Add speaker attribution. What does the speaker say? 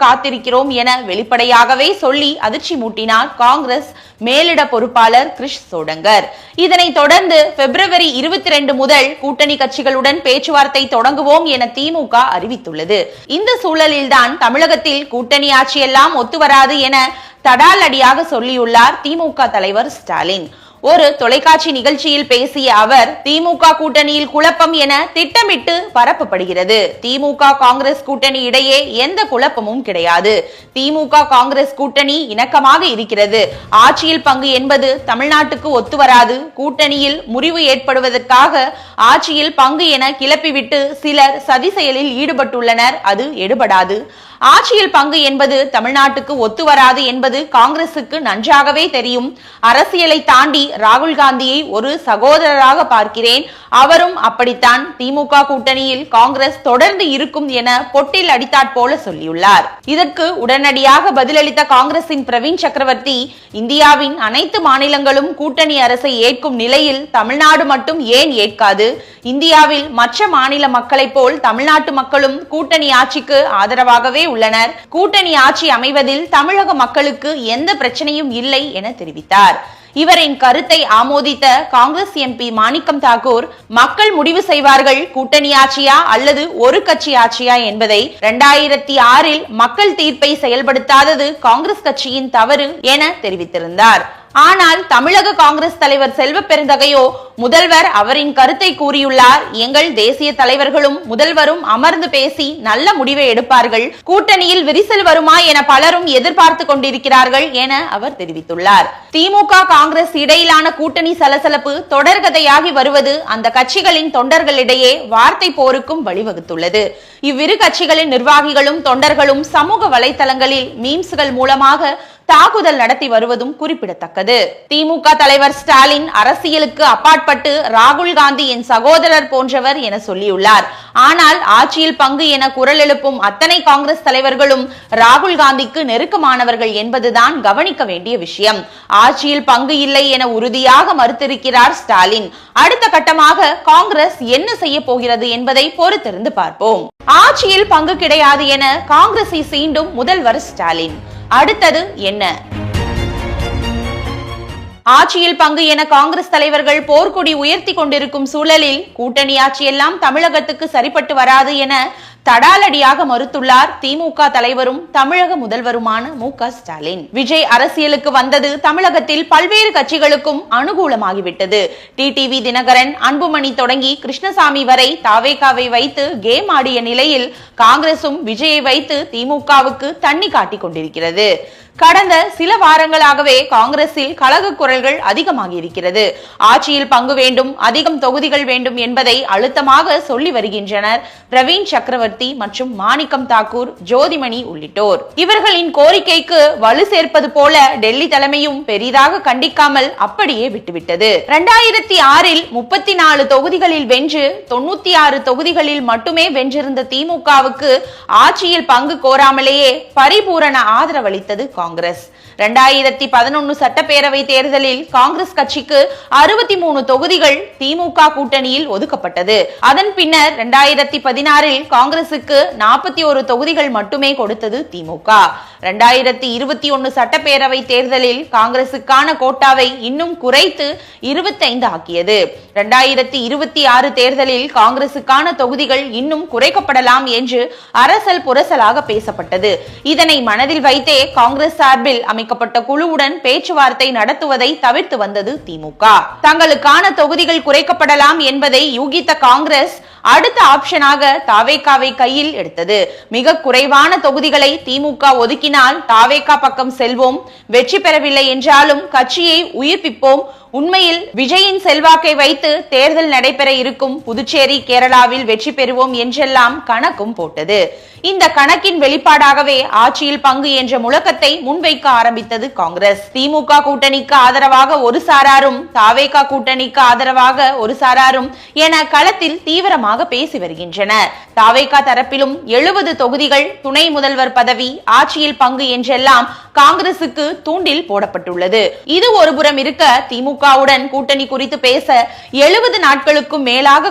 Speaker 1: காத்திருக்கிறோம் என வெளிப்படையாகவே சொல்லி அதிர்ச்சி மூட்டினார் காங்கிரஸ் மேலிட பொறுப்பாளர் கிரிஷ் சோடங்கர். இதனைத் தொடர்ந்து பிப்ரவரி இருபத்தி ரெண்டு முதல் கூட்டணி கட்சிகளுடன் பேச்சுவார்த்தை தொடங்குவோம் என திமுக அறிவித்துள்ளது. இந்த சூழலில்தான் தமிழகத்தில் கூட்டணி ஆட்சியெல்லாம் ஒத்துவராது என தடால் அடியாக சொல்லியுள்ளார் திமுக தலைவர் ஸ்டாலின். ஒரு தொலைக்காட்சி நிகழ்ச்சியில் பேசிய அவர் திமுக கூட்டணியில் குழப்பம் என திட்டமிட்டு பரப்பப்படுகிறது. திமுக காங்கிரஸ் கூட்டணி இடையே எந்த குழப்பமும் கிடையாது. திமுக காங்கிரஸ் கூட்டணி இணக்கமாக இருக்கிறது. ஆட்சியில் பங்கு என்பது தமிழ்நாட்டுக்கு ஒத்து வராது. கூட்டணியில் முறிவு ஏற்படுவதற்காக ஆட்சியில் பங்கு என கிளப்பிவிட்டு சிலர் சதி செயலில் ஈடுபட்டுள்ளனர். அது எடுபடாது. ஆட்சியில் பங்கு என்பது தமிழ்நாட்டுக்கு ஒத்து வராது என்பது காங்கிரசுக்கு நன்றாகவே தெரியும். அரசியலை தாண்டி ராகுல் காந்தியை ஒரு சகோதரராக பார்க்கிறேன். அவரும் அப்படித்தான். திமுக கூட்டணியில் காங்கிரஸ் தொடர்ந்து இருக்கும் என பொட்டில் அடித்தாற் போல சொல்லியுள்ளார். இதற்கு உடனடியாக பதிலளித்த காங்கிரசின் பிரவீன் சக்கரவர்த்தி இந்தியாவின் அனைத்து மாநிலங்களும் கூட்டணி அரசை ஏற்கும் நிலையில் தமிழ்நாடு மட்டும் ஏன் ஏற்காது? இந்தியாவில் மற்ற மாநில மக்களைப் போல் தமிழ்நாட்டு மக்களும் கூட்டணி ஆட்சிக்கு ஆதரவாகவே உள்ளனர். கூட்டணி ஆட்சி அமைவதில் தமிழக மக்களுக்கு எந்த பிரச்சனையும் இல்லை என தெரிவித்தார். இவரின் கருத்தை ஆமோதித்த காங்கிரஸ் எம்பி மாணிக்கம் தாக்கூர் மக்கள் முடிவு செய்வார்கள் கூட்டணி ஆட்சியா அல்லது ஒரு கட்சி ஆட்சியா என்பதை இரண்டாயிரத்தி ஆறில் மக்கள் தீர்ப்பை செயல்படுத்தாதது காங்கிரஸ் கட்சியின் தவறு என தெரிவித்திருந்தார். ஆனால் தமிழக காங்கிரஸ் தலைவர் செல்வ பெருந்தகையோ முதல்வர் அவரின் கருத்தை கூறியுள்ளார். எங்கள் தேசிய தலைவர்களும் முதல்வரும் அமர்ந்து பேசி நல்ல முடிவை எடுப்பார்கள். கூட்டணியில் விரிசல் வருமா என பலரும் எதிர்பார்த்து கொண்டிருக்கிறார்கள் என அவர் தெரிவித்துள்ளார். திமுக காங்கிரஸ் இடையிலான கூட்டணி சலசலப்பு தொடர்கதையாகி வருவது அந்த கட்சிகளின் தொண்டர்களிடையே வார்த்தை போருக்கும் வழிவகுத்துள்ளது. இவ்விரு கட்சிகளின் நிர்வாகிகளும் தொண்டர்களும் சமூக வலைதளங்களில் மீம்ஸ்கள் மூலமாக தாக்குதல் நடத்தி வருவதும் குறிப்பிடத்தக்கது. திமுக தலைவர் ஸ்டாலின் அரசியலுக்கு அப்பாற்பட்டு ராகுல் காந்தி என் சகோதரர் போன்றவர் என சொல்லியுள்ளார். ஆனால் ஆட்சியில் பங்கு என குரல் எழுப்பும் அத்தனை காங்கிரஸ் தலைவர்களும் ராகுல் காந்திக்கு நெருக்கமானவர்கள் என்பதுதான் கவனிக்க வேண்டிய விஷயம். ஆட்சியில் பங்கு இல்லை என உறுதியாக மறுத்திருக்கிறார் ஸ்டாலின். அடுத்த கட்டமாக காங்கிரஸ் என்ன செய்ய போகிறது என்பதை பொறுத்திருந்து பார்ப்போம். ஆட்சியில் பங்கு கிடையாது என காங்கிரஸை சீண்டும் முதல்வர் ஸ்டாலின். அடுத்தது என்ன? ஆட்சியில் பங்கு என காங்கிரஸ் தலைவர்கள் போர்க்கொடி உயர்த்தி கொண்டிருக்கும் சூழலில் கூட்டணி ஆட்சியெல்லாம் தமிழகத்துக்கு சரிப்பட்டு வராது என தடாலடியாக மறுத்துள்ளார் திமுக தலைவரும் தமிழக முதல்வருமான மு ஸ்டாலின். விஜய் அரசியலுக்கு வந்தது தமிழகத்தில் பல்வேறு கட்சிகளுக்கும் அனுகூலமாகிவிட்டது. டிடிவி தினகரன் அன்புமணி தொடங்கி கிருஷ்ணசாமி வரை தாவேகாவை வைத்து கேம் ஆடிய நிலையில் காங்கிரசும் விஜயை வைத்து திமுகவுக்கு தண்ணி காட்டிக் கொண்டிருக்கிறது. கடந்த சில வாரங்களாகவே காங்கிரஸில் கழக குரல்கள் அதிகமாகி இருக்கிறது ஆட்சியில் பங்கு வேண்டும் அதிகம் தொகுதிகள் வேண்டும் என்பதை அழுத்தமாக சொல்லி வருகின்றனர் பிரவீன் சக்கரவர்த்தி. சக்கரவர்த்தி மற்றும் மாணிக்கம் தாக்கூர் ஜோதிமணி உள்ளிட்டோர். இவர்களின் கோரிக்கைக்கு வலு சேர்ப்பது போல டெல்லி தலைமையும் பெரிதாக கண்டிக்காமல் அப்படியே விட்டுவிட்டது. இரண்டாயிரத்தி ஆறில் முப்பத்தி நாலு தொகுதிகளில் வென்று தொண்ணூத்தி ஆறு தொகுதிகளில் மட்டுமே வென்றிருந்த திமுகவுக்கு ஆட்சியில் பங்கு கோராமலேயே பரிபூரண ஆதரவளித்தது காங்கிரஸ். இரண்டாயிரத்தி பதினொன்னு சட்டப்பேரவை தேர்தலில் காங்கிரஸ் கட்சிக்கு அறுபத்தி மூணு தொகுதிகள் திமுக கூட்டணியில் ஒதுக்கப்பட்டது. அதன் பின்னர் இரண்டாயிரத்தி பதினாறில் காங்கிரஸ் காங்கிரசுக்கு நாற்பத்தி ஒரு தொகுதிகள் மட்டுமே கொடுத்தது திமுக. இரண்டாயிரத்தி இருபத்தி ஒன்னு சட்டப்பேரவை தேர்தலில் காங்கிரசுக்கான கோட்டாவை இன்னும் குறைத்து இருபத்தைந்து ஆக்கியது. இரண்டாயிரத்தி இருபத்தி ஆறு தேர்தலில் காங்கிரசுக்கான தொகுதிகள் இன்னும் குறைக்கப்படலாம் என்று அரசல் புரசலாக பேசப்பட்டது. இதனை மனதில் வைத்தே காங்கிரஸ் சார்பில் அமைக்கப்பட்ட குழுவுடன் பேச்சுவார்த்தை நடத்துவதை தவிர்த்து வந்தது திமுக. தங்களுக்கான தொகுதிகள் குறைக்கப்படலாம் என்பதை யூகித்த காங்கிரஸ் அடுத்த ஆப்ஷனாக தாவேக்காவை கையில் எடுத்தது. மிக குறைவான தொகுதிகளை திமுக ஒதுக்கினால் தாவேக்கா பக்கம் செல்வோம். வெற்றி பெறவில்லை என்றாலும் கட்சியை உயிர்ப்பிப்போம். உண்மையில் விஜயின் செல்வாக்கை வைத்து தேர்தல் நடைபெற இருக்கும் புதுச்சேரி கேரளாவில் வெற்றி பெறுவோம் என்றெல்லாம் கணக்கும் போட்டது. இந்த கணக்கின் வெளிப்பாடாகவே ஆட்சியில் பங்கு என்ற முழக்கத்தை முன்வைக்க ஆரம்பித்தது காங்கிரஸ். திமுக கூட்டணிக்கு ஆதரவாக ஒரு சாராரும் தாவேகா கூட்டணிக்கு ஆதரவாக ஒரு சாராரும் என களத்தில் தீவிரமாக பேசி வருகின்றனர். தாவேகா தரப்பிலும் எழுபது தொகுதிகள் துணை முதல்வர் பதவி ஆட்சியில் பங்கு என்றெல்லாம் காங்கிரசுக்கு தூண்டில் போடப்பட்டுள்ளது. இது ஒருபுறம் இருக்க திமுக திமுகவுடன் கூட்டணி குறித்து பேச எழுபது நாட்களுக்கும் மேலாக